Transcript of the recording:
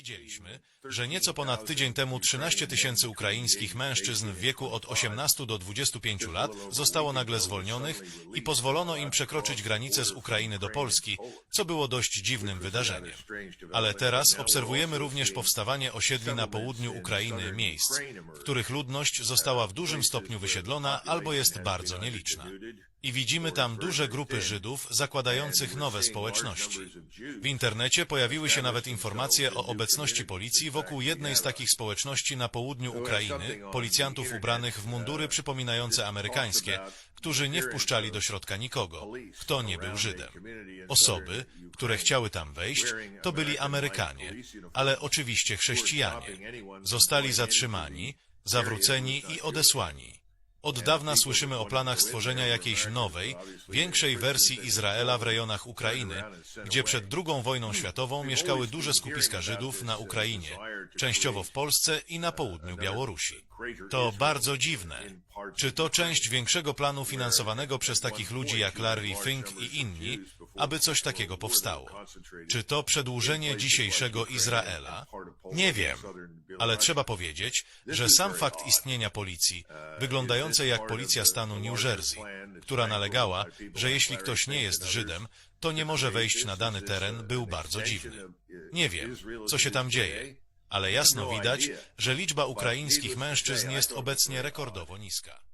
Widzieliśmy, że nieco ponad tydzień temu 13 tysięcy ukraińskich mężczyzn w wieku od 18 do 25 lat zostało nagle zwolnionych i pozwolono im przekroczyć granicę z Ukrainy do Polski, co było dość dziwnym wydarzeniem. Ale teraz obserwujemy również powstawanie osiedli na południu Ukrainy miejsc, w których ludność została w dużym stopniu wysiedlona albo jest bardzo nieliczna. I widzimy tam duże grupy Żydów zakładających nowe społeczności. W internecie pojawiły się nawet informacje o obecności policji wokół jednej z takich społeczności na południu Ukrainy, policjantów ubranych w mundury przypominające amerykańskie, którzy nie wpuszczali do środka nikogo, kto nie był Żydem. Osoby, które chciały tam wejść, to byli Amerykanie, ale oczywiście chrześcijanie. Zostali zatrzymani, zawróceni i odesłani. Od dawna słyszymy o planach stworzenia jakiejś nowej, większej wersji Izraela w rejonach Ukrainy, gdzie przed II wojną światową mieszkały duże skupiska Żydów na Ukrainie, częściowo w Polsce i na południu Białorusi. To bardzo dziwne. Czy to część większego planu finansowanego przez takich ludzi jak Larry Fink i inni, aby coś takiego powstało? Czy to przedłużenie dzisiejszego Izraela? Nie wiem, ale trzeba powiedzieć, że sam fakt istnienia policji, wyglądającej jak policja stanu New Jersey, która nalegała, że jeśli ktoś nie jest Żydem, to nie może wejść na dany teren, był bardzo dziwny. Nie wiem, co się tam dzieje, ale jasno widać, że liczba ukraińskich mężczyzn jest obecnie rekordowo niska.